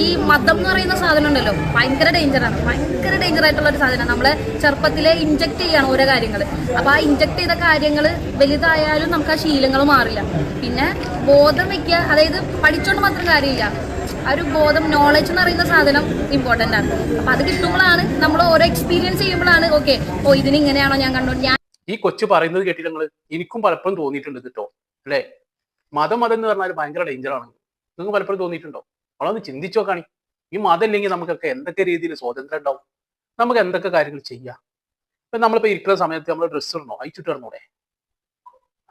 ഈ മതം എന്ന് പറയുന്ന സാധനം ഉണ്ടല്ലോ ഭയങ്കര ഡേഞ്ചറാണ് ഭയങ്കര ഡേഞ്ചർ ആയിട്ടുള്ള ഒരു സാധനം നമ്മളെ ചെറുപ്പത്തിലെ ഇഞ്ചക്ട് ചെയ്യാണ് ഓരോ കാര്യങ്ങൾ അപ്പൊ ആ ഇഞ്ചക്ട് ചെയ്ത കാര്യങ്ങൾ വലുതായാലും നമുക്ക് ആ ശീലങ്ങൾ മാറില്ല. പിന്നെ ബോധം വെക്കുക അതായത് പഠിച്ചോണ്ട് മാത്രം കാര്യമില്ല. ആ ഒരു ബോധം നോളജ് എന്ന് പറയുന്ന സാധനം ഇമ്പോർട്ടന്റ് ആണ്. അപ്പൊ അത് കിട്ടുമ്പോഴാണ് നമ്മൾ ഓരോ എക്സ്പീരിയൻസ് ചെയ്യുമ്പോഴാണ് ഓക്കെ ഓ ഇതിന് ഇങ്ങനെയാണോ ഞാൻ കണ്ടു. ഞാൻ ഈ കൊച്ചു പറയുന്നത് കേട്ടിട്ട് നിങ്ങൾ എനിക്കും പലപ്പോഴും തോന്നിയിട്ടുണ്ട് കേട്ടോ. അല്ലേ? മതം മതം എന്ന് പറഞ്ഞാൽ ഭയങ്കര ഡേഞ്ചറാണ് നിങ്ങൾക്ക് പലപ്പോഴും തോന്നിയിട്ടുണ്ടോ? നമ്മളൊന്ന് ചിന്തിച്ചു നോക്കാണി. ഈ മതമില്ലെങ്കിൽ നമുക്കൊക്കെ എന്തൊക്കെ രീതിയിൽ സ്വാതന്ത്ര്യം ഉണ്ടാവും? നമുക്ക് എന്തൊക്കെ കാര്യങ്ങൾ ചെയ്യാം? ഇപ്പൊ നമ്മളിപ്പോ ഇരിക്കുന്ന സമയത്ത് നമ്മൾ ഡ്രസ്സ് ഇടണോ? അയച്ചിട്ട് ഇടണൂടെ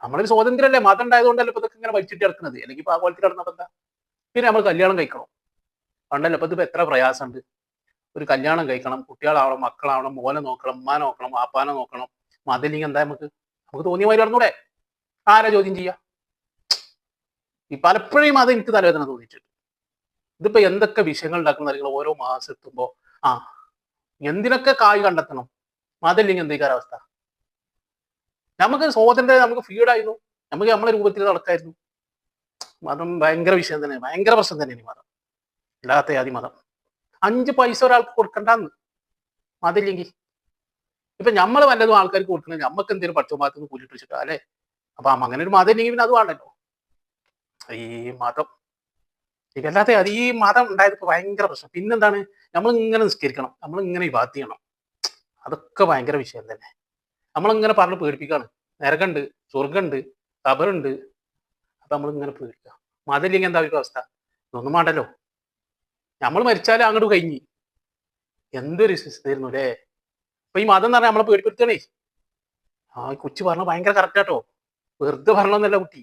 നമ്മളൊരു സ്വാതന്ത്ര്യമല്ലേ? മതം ഉണ്ടായതുകൊണ്ടല്ലേ ഇപ്പൊ ഇതൊക്കെ ഇങ്ങനെ വലിച്ചിട്ട് ഇറക്കുന്നത് അല്ലെങ്കിൽ ഇപ്പൊ ആ കോലത്തിൽ കിടന്നപ്പോ എന്താ? പിന്നെ നമ്മൾ കല്യാണം കഴിക്കണം. പണ്ടല്ലേ ഇപ്പൊ ഇതിപ്പോ എത്ര പ്രയാസമുണ്ട്. ഒരു കല്യാണം കഴിക്കണം. കുട്ടികളാവണം മക്കളാവണം മോനെ നോക്കണം ഉമ്മ നോക്കണം ആപ്പാനെ നോക്കണം. മതമില്ലെങ്കിൽ എന്താ നമുക്ക്? നമുക്ക് തോന്നിയ മാതിരി നടന്നൂടെ? ആരാ ചോദ്യം ചെയ്യാ? ഈ പലപ്പോഴും അത് എനിക്ക് തലവേദന തോന്നിയിട്ടുണ്ട്. ഇതിപ്പോ എന്തൊക്കെ വിഷയങ്ങൾ ഉണ്ടാക്കുന്ന നിങ്ങൾ ഓരോ മാസം എത്തുമ്പോ. ആ എന്തിനൊക്കെ കായ് കണ്ടെത്തണം? അതല്ലെങ്കിൽ എന്തൊക്കെ അവസ്ഥ നമുക്ക് സ്വാതന്ത്ര്യം നമുക്ക് ഫീഡായിരുന്നു നമുക്ക് നമ്മളെ രൂപത്തിൽ നടക്കായിരുന്നു. മതം ഭയങ്കര വിഷയം തന്നെ ഭയങ്കര പ്രശ്നം തന്നെയാണ് ഈ മതം. ഇല്ലാത്ത ജാതി മതം. അഞ്ച് പൈസ ഒരാൾക്ക് കൊടുക്കണ്ടെന്ന്. മതില്ലെങ്കിൽ ഇപ്പൊ നമ്മൾ വല്ലതും ആൾക്കാർക്ക് കൊടുക്കണേ നമുക്ക് എന്തെങ്കിലും നിന്ന് കൂലിട്ട് വെച്ചിട്ടാ അല്ലെ? അപ്പൊ അങ്ങനെ ഒരു മതം ഇല്ലെങ്കിൽ പിന്നെ അത് വേണ്ടല്ലോ. ഈ മതം ഇതല്ലാതെ അത് ഈ മതം ഉണ്ടായത് ഇപ്പൊ ഭയങ്കര പ്രശ്നം. പിന്നെന്താണ്? നമ്മൾ ഇങ്ങനെ നിസ്കരിക്കണം. നമ്മൾ ഇങ്ങനെ വിവാദ ചെയ്യണം. അതൊക്കെ ഭയങ്കര വിഷയം തന്നെ. നമ്മളിങ്ങനെ പറഞ്ഞ് പേടിപ്പിക്കാണ്. നരകണ്ട് സ്വർഗമുണ്ട് കബറുണ്ട് അപ്പൊ നമ്മൾ ഇങ്ങനെ പേടിക്കുക. മതമില്ലെങ്കിൽ ഒരു അവസ്ഥ? ഇതൊന്നും വേണ്ടല്ലോ. നമ്മൾ മരിച്ചാലും അങ്ങോട്ട് കഴിഞ്ഞ്. എന്തൊരു വിശ്വസിച്ചിരുന്നു അല്ലേ? അപ്പൊ ഈ മതം എന്ന് പറഞ്ഞാൽ നമ്മളെ പേടിപ്പെടുത്തണേ ആ കൊച്ചു പറഞ്ഞ ഭയങ്കര കറക്റ്റ് കേട്ടോ വെറുതെ പറഞ്ഞൊന്നല്ല കുട്ടി.